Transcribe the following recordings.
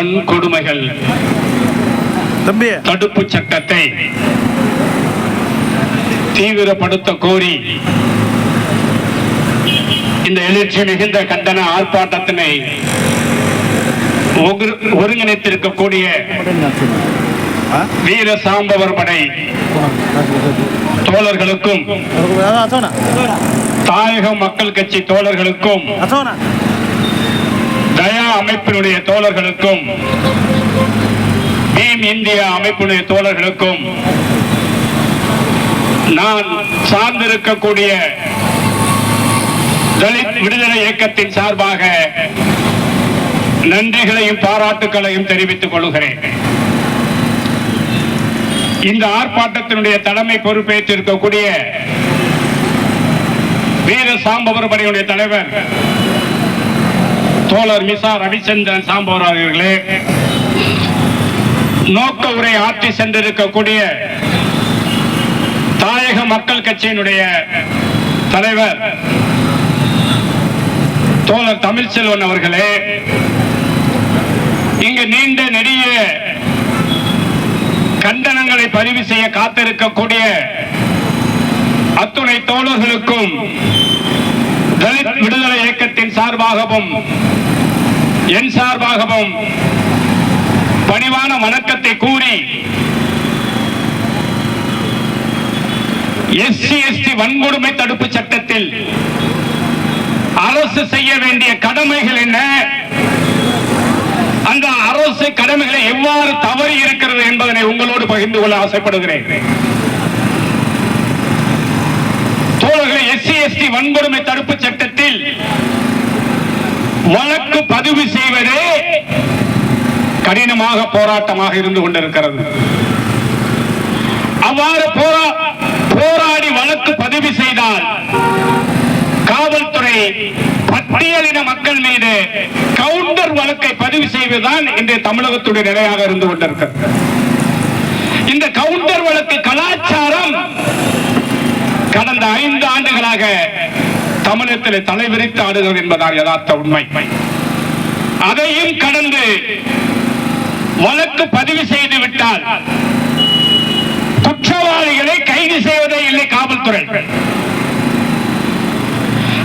வன்கொடுமைகள் தடுப்பு சட்டத்தை தீவிரப்படுத்த கோரி இந்த எழுச்சி மிகுந்த கண்டன ஆர்ப்பாட்டத்தினை ஒருங்கிணைத்திருக்கக்கூடிய? வீர சாம்பவர் படை தோழர்களுக்கும் தாயக மக்கள் கட்சி தோழர்களுக்கும் அமைப்பினுடைய தோழர்களுக்கும் பீம் இந்தியா அமைப்பினுடைய தோழர்களுக்கும் நான் சார்ந்திருக்கக்கூடிய தலித் விடுதலை இயக்கத்தின் சார்பாக நன்றிகளையும் பாராட்டுகளையும் தெரிவித்துக் கொள்கிறேன். இந்த ஆர்ப்பாட்டத்தினுடைய தலைமை பொறுப்பேற்றிருக்கக்கூடிய வீர சாம்பவர் படையுடைய தலைவர் தோழர் மிசா ரவிச்சந்திரன் சாம்பவர் அவர்களே நோக்க உரை ஆற்றி சென்றிருக்கக்கூடிய தாயக மக்கள் கட்சியினுடைய தலைவர் தோழர் தமிழ்ச்செல்வன் அவர்களே இங்கு நீண்ட நெடிய கண்டனங்களை பதிவு செய்ய காத்திருக்கக்கூடிய அத்துணை தோழர்களுக்கும் தலித் விடுதலை இயக்கத்தின் சார்பாகவும் என் சார்பாகவும் பணிவான வணக்கத்தை கூறி எஸ்சி எஸ்டி வன்கொடுமை தடுப்பு சட்டத்தில் அரசு செய்ய வேண்டிய கடமைகள் என்ன? அந்த அரசு கடமைகளை எவ்வாறு தவறி இருக்கிறது என்பதனை உங்களோடு பகிர்ந்து கொள்ள ஆசைப்படுகிறேன் தோழர்கள் எஸ்சி எஸ்டி வன்கொடுமை தடுப்பு சட்டத்தில் வழக்கு பதிவு செய்வதே கடினமாக போராட்டமாக இருந்து கொண்டிருக்கிறது. அவ்வாறு போராடி வழக்கு பதிவு செய்தால் காவல்துறை பட்டியலின மக்கள் மீது கவுண்டர் வழக்கை பதிவு செய்வதுதான் இன்றைய தமிழகத்துடைய நிலையாக இருந்து கொண்டிருக்கிறது. இந்த கவுண்டர் வழக்கு கலாச்சாரம் கடந்த ஐந்து ஆண்டுகளாக தமிழகத்தில் தலைவிரித்து ஆடுகிறது என்பதால் யதார்த்த உண்மை. அதையும் கடந்து வழக்கு பதிவு செய்து விட்டால் குற்றவாளிகளை கைது செய்வதே இல்லை காவல்துறை.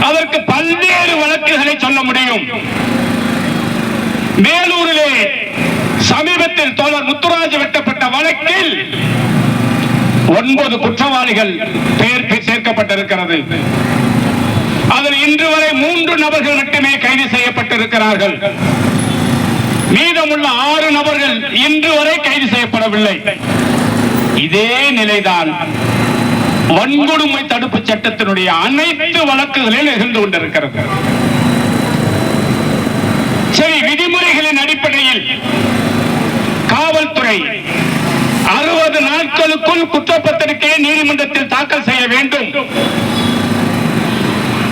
அதற்கு பல்வேறு வழக்குகளை சொல்ல முடியும். மேலூரிலே சமீபத்தில் தோழர் முத்துராஜ் வெட்டப்பட்ட வழக்கில் ஒன்பது குற்றவாளிகள் பேர் சேர்க்கப்பட்டிருக்கிறது. அதில் இன்று வரை மூன்று நபர்கள் மட்டுமே கைது செய்யப்பட்டிருக்கிறார்கள். மீதமுள்ள ஆறு நபர்கள் இன்று வரை கைது செய்யப்படவில்லை. இதே நிலைதான் வன்கொடுமை தடுப்பு சட்டத்தினுடைய அனைத்து வழக்குகளில் நிகழ்ந்து கொண்டிருக்கிறது. சரி விதிமுறைகளின் அடிப்படையில் காவல்துறை அறுபது நாட்களுக்குள் குற்றப்பத்திரிகையை நீதிமன்றத்தில் தாக்கல் செய்ய வேண்டும்.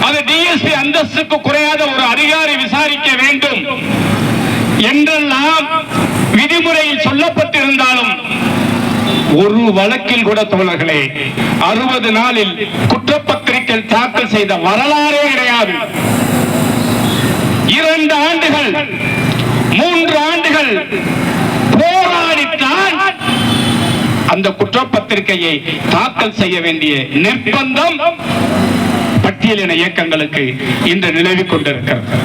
அது டிஎஸ்பி அந்தஸ்துக்கு குறையாத ஒரு அதிகாரி விசாரிக்க வேண்டும். என்றெல்லாம் விதிமுறையில் சொல்லப்பட்டிருந்தாலும் ஒரு வழக்கில் கூட தோழர்களே அறுபது நாளில் குற்றப்பத்திரிகை தாக்கல் செய்த வரலாறே கிடையாது. இரண்டு ஆண்டுகள் மூன்று ஆண்டுகள் அந்த குற்றப்பத்திரிகையை தாக்கல் செய்ய வேண்டிய நிர்பந்தம் பட்டியலின இயக்கங்களுக்கு இன்று நிலவி கொண்டிருக்கிறது.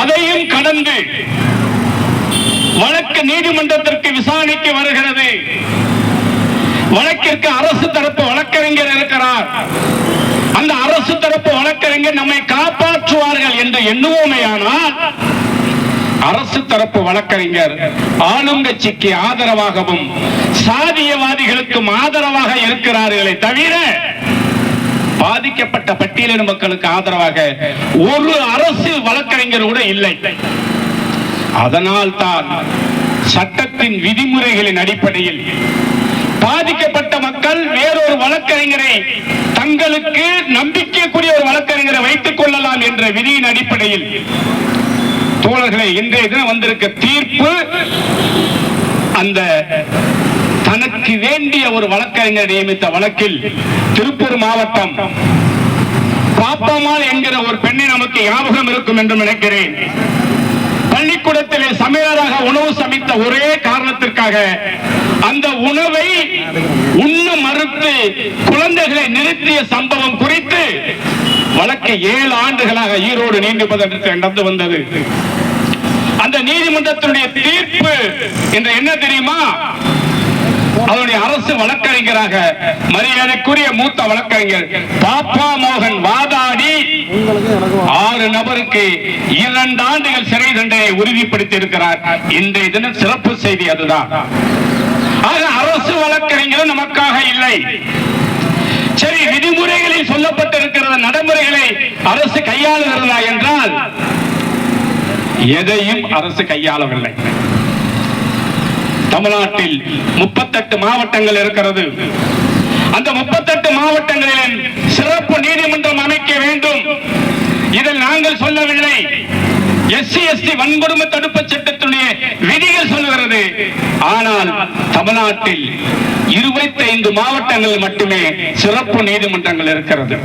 அதையும் கடந்து வழக்கு நீதிமன்றத்திற்கு விசாரணைக்கு வருகிறது. வழக்கிற்கு அரசு தரப்பு வழக்கறிஞர் இருக்கிறார். அந்த அரசு தரப்பு வழக்கறிஞர் நம்மை காப்பாற்றுவார்கள் என்று எண்ணுவோமேயானால் அரசு தரப்பு வழக்கறிஞர் ஆளுங்கட்சிக்கு ஆதரவாகவும் சாதியவாதிகளுக்கும் ஆதரவாக இருக்கிறார்களே தவிர பாதிக்கப்பட்ட பட்டியலின மக்களுக்கு ஆதரவாக ஒரு அரசு வழக்கறிஞர் கூட இல்லை. அதனால் தான் சட்டத்தின் விதிமுறைகளின் அடிப்படையில் பாதிக்கப்பட்ட மக்கள் வேறொரு வழக்கறிஞரை தங்களுக்கு நம்பிக்கைக்குரிய ஒரு வழக்கறிஞரை வைத்துக் கொள்ளலாம் என்ற விதியின் அடிப்படையில் தோழர்களை இன்றைய தினம் வந்திருக்க தீர்ப்பு அந்த தனக்கு வேண்டிய ஒரு வழக்கறிஞர் நியமித்த வழக்கில் திருப்பூர் மாவட்டம் பாப்பம்மாள் என்கிற ஒரு பெண்ணை நமக்கு ஞாபகம் இருக்கும் என்று நினைக்கிறேன். பள்ளிக்கூடத்திலே சமையலராக உணவு சமைத்த ஒரே காரணத்திற்காக அந்த உணவை உண்ண மறுத்து குழந்தைகளை நிறுத்திய சம்பவம் குறித்து வழக்கு ஏழு ஆண்டுகளாக ஈரோடு நீதிமன்றத்தில் நடந்து வந்தது. அந்த நீதிமன்றத்தினுடைய தீர்ப்பு என்று என்ன தெரியுமா? அவருடைய அரசு வழக்கறிஞராக மரியாதைக்குரிய மூத்த வழக்கறிஞர் பாப்பா மோகன் வாதாடி ஆறு நபருக்கு இரண்டு ஆண்டுகள் சிறை தண்டனை உறுதிப்படுத்தி இருக்கிறார் இன்றைய தினம் சிறப்பு செய்தி அதுதான். அரசு வழக்கறிஞர் நமக்காக இல்லை. சரி விதிமுறைகளில் சொல்லப்பட்டிருக்கிற நடைமுறைகளை அரசு கையாளுகிறதா என்றால் எதையும் அரசு கையாளவில்லை. தமிழ்நாட்டில் முப்பத்தெட்டு மாவட்டங்கள் இருக்கிறது. அந்த முப்பத்தெட்டு மாவட்டங்களில் சிறப்பு நீதிமன்றம் அமைக்க வேண்டும். இதில் நாங்கள் சொல்லவில்லை. எஸ்சி எஸ்டி வன்கொடுமை தடுப்பு சட்டத்துடைய விதிகள் சொல்லுகிறது. ஆனால் தமிழ்நாட்டில் இருபத்தி ஐந்து மாவட்டங்கள் மட்டுமே சிறப்பு நீதிமன்றங்கள் இருக்கிறது.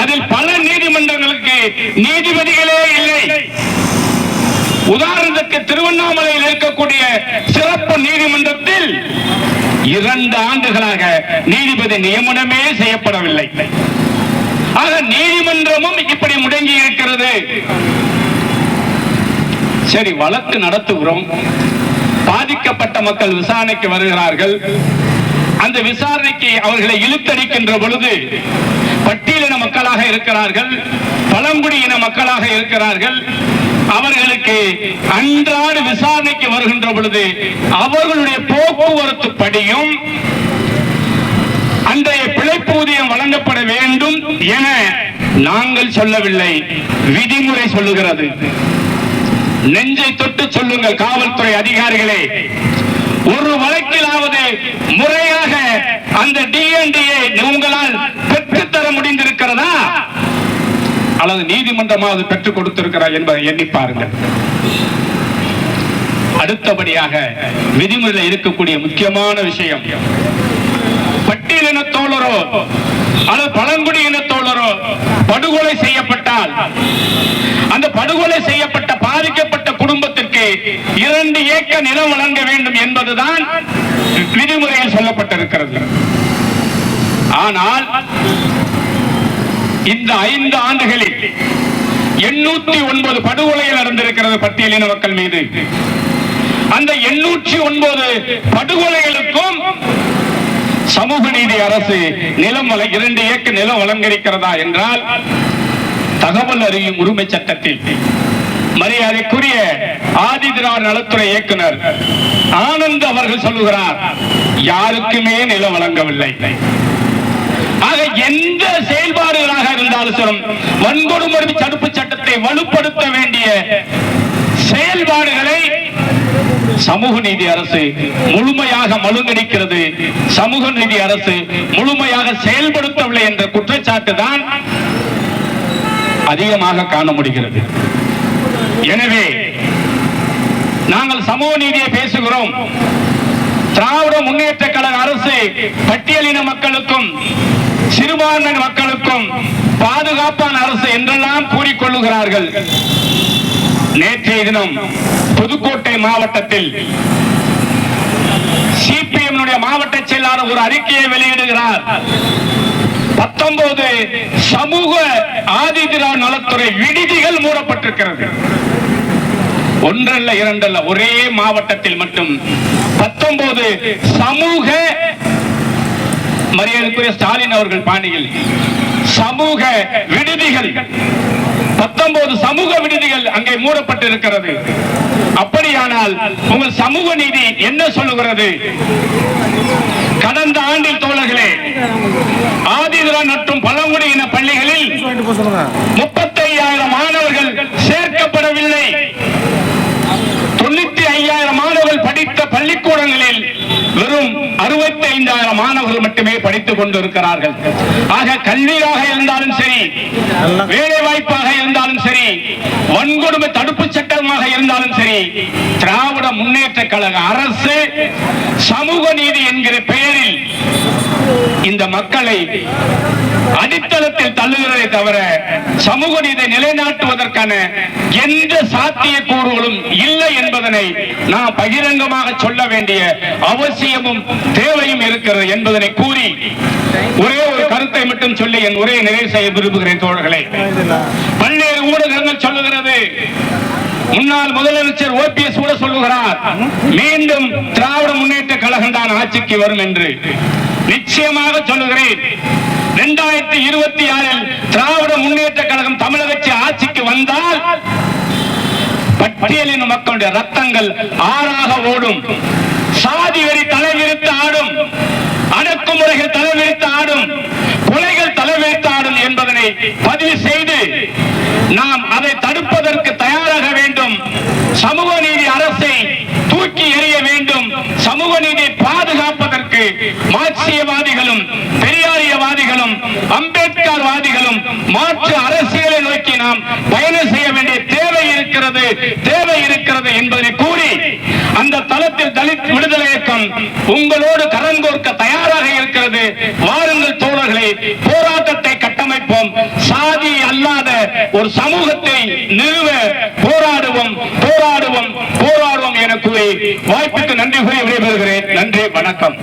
அதில் பல நீதிமன்றங்களுக்கு நீதிபதிகளே இல்லை. உதாரணத்துக்கு திருவண்ணாமலையில் இருக்கக்கூடிய சிறப்பு நீதிமன்றத்தில் இரண்டு ஆண்டுகளாக நீதிபதி நியமனமே செய்யப்படவில்லை. ஆக நீதிமன்றமும் இப்படி முடங்கி இருக்கிறது. சரி வழக்கு நடத்துகிறோம். பாதிக்கப்பட்ட மக்கள் விசாரணைக்கு வருகிறார்கள். அந்த விசாரணைக்கு அவர்களை இழுத்தடிக்கின்ற பொழுது பட்டியலின மக்களாக இருக்கிறார்கள் பழங்குடியின மக்களாக இருக்கிறார்கள். அவர்களுக்கு அன்றாட விசாரணைக்கு வருகின்ற பொழுது அவர்களுடைய போக்குவரத்து படியும் அன்றைய பிழைப்பூதியம் வழங்கப்பட வேண்டும் என நாங்கள் சொல்லவில்லை. விதிமுறை சொல்லுகிறது. நெஞ்சை தொட்டு சொல்லுங்கள் காவல்துறை அதிகாரிகளே. ஒரு வழக்கிலாவது முறையாக அந்த டிஎன்டிஏ உங்களால் பெற்றுத்தர முடிந்திருக்கிறதா? அல்லது நீ நீதிமன்றமாவது பெற்றுக் கொடுத்திருக்கிறார் என்பதை எண்ணி பாருங்கள். அடுத்தபடியாக விதிமுறையில் இருக்கக்கூடிய முக்கியமான விஷயம். பட்டியலின தோழரோ அல்லது பழங்குடி இனத்தோழரோ படுகொலை செய்யப்பட்டால் அந்த படுகொலை செய்யப்பட்ட பாதிக்கப்பட்ட குடும்பத்திற்கு இரண்டு ஏக்கர் நிலம் வழங்க வேண்டும் என்பதுதான் விதிமுறையில் சொல்லப்பட்டிருக்கிறது. ஆனால் இந்த ஐந்து ஆண்டுகளில் எண்ணூத்தி ஒன்பது படுகொலை நடந்திருக்கிறது பட்டியலின மக்கள் மீது. அந்த எண்ணூற்றி ஒன்பது படுகொலைகளுக்கும் சமூக நீதி அரசு நிலம் வழ இரண்டு ஏக்க நிலம் வழங்கியிருக்கிறதா என்றால் தகவல் அறியும் உரிமை சட்டத்தில் மரியாதைக்குரிய ஆதிதிரார் நலத்துறை இயக்குனர் ஆனந்த் அவர்கள் சொல்லுகிறார் யாருக்குமே நிலம் வழங்கவில்லை. ஆக எந்த செயல்பாடு இருந்தாலும் சரி வன்கொடுமை தடுப்பு சட்டத்தை வலுப்படுத்த வேண்டிய செயல்பாடுகளை சமூக நீதி அரசு முழுமையாக மழுங்கடிக்கிறது. சமூக நீதி அரசு முழுமையாக செயல்படுத்தவில்லை என்ற குற்றச்சாட்டு தான் அதிகமாக காண முடிகிறது. எனவே நாங்கள் சமூக நீதியை பேசுகிறோம். திராவிட முன்னேற்ற கழக அரசு பட்டியலின மக்களுக்கும் சிறுபான்மை மக்களுக்கும் பாதுகாப்பான அரசு என்றெல்லாம் கூறிக்கொள்ளுகிறார்கள். நேற்றைய தினம் புதுக்கோட்டை மாவட்டத்தில் சிபிஎம் மாவட்ட செயலாளர் ஒரு அறிக்கையை வெளியிடுகிறார். பத்தொன்பது சமூக ஆதிதிரா நலத்துறை விடுதிகள் மூடப்பட்டிருக்கிறது. ஒன்றல்ல இரண்டல்ல ஒரே மாவட்டத்தில் மட்டும். பத்தொன்பது சமூக மரியாதைக்குரிய ஸ்டாலின் அவர்கள் பாணியில் சமூக விடுதிகள் பத்தொன்பது சமூக விடுதிகள் அங்கே மூடப்பட்டிருக்கிறது. அப்படியானால் உங்கள் சமூக நீதி என்ன சொல்லுகிறது? கடந்த ஆண்டில் தோழர்களே ஆதிதிரா மற்றும் பழங்குடியின பள்ளிகளில் முப்பத்தையாயிரம் மாணவர்கள் சேர்க்கப்படவில்லை. வெறும் அறுபத்தி ஐந்தாயிரம் மாணவர்கள் மட்டுமே படித்துக் கொண்டிருக்கிறார்கள். ஆக கல்வியாக இருந்தாலும் சரி வேலை வாய்ப்பாக இருந்தாலும் சரி வன்கொடுமை தடுப்பு சட்டமாக இருந்தாலும் சரி திராவிட முன்னேற்ற கழக அரசு சமூக நீதி என்கிற பெயரில் இந்த மக்களை அடித்தளத்தில் தள்ளுகிறதை தவிர சமூக நீதி நிலைநாட்டுவதற்கான எந்த சாத்தியக்கூறுகளும் இல்லை என்பதனை நாம் பகிரங்கமாக சொல்ல வேண்டிய அவசியமும் தேவையும் இருக்கிறது என்பதனை கூறி ஒரே ஒரு கருத்தை மட்டும் சொல்லி என் உரையை நிறைவு செய்ய விரும்புகிறேன் தோழர்களே. பல்வேறு ஊடகங்கள் சொல்லுகிறது. முன்னாள் முதலமைச்சர் ஓபிஎஸ் கூட சொல்லுகிறார். மீண்டும் திராவிட முன்னேற்ற ஆட்சிக்கு வரும் என்று நிச்சயமாக சொல்லுகிறேன். இரண்டாயிரத்தி இருபத்தி ஆறில் திராவிட முன்னேற்ற கழகம் தமிழகத்தை ஆட்சிக்கு வந்தால் பட்டியலின் மக்களுடைய ரத்தங்கள் ஆறாக ஓடும். சாதி வரி தலைவிரித்து ஆடும். அடக்குமுறைகள் தலைவிரித்து ஆடும். கொலைகள் தலைவிரித்து ஆடும் என்பதனை பதிவு செய்து நாம் அதை தடுப்பதற்கு தயாராக வேண்டும் சமூக நீதி அரசை தூக்கி எறிய வேண்டும் சமூக நீதியை பாதுகாப்பதற்கு மார்க்சியவாதிகளும் பெரியாரியவாதிகளும் அம்பேத்கர் வாதிகளும் மாற்று அரசியலை நோக்கி நாம் பயணம் செய்ய வேண்டிய தேவை இருக்கிறது தேவை இருக்கிறது என்பதை கூறி அந்த தளத்தில் தலித் விடுதலை இயக்கம் உங்களோடு கரம் கோர்க்க தயாராக இருக்கிறது. வாருங்கள் தோழர்களே போராட்டத்தை கட்டமைப்போம். சாதி அல்லாத ஒரு சமூகத்தை நிறுவ போராடுவோம் போராடுவோம் போராடுவோம் என கூறி வாய்ப்புக்கு நன்றி கூறி விடைபெறுகிறேன். நன்றி வணக்கம்.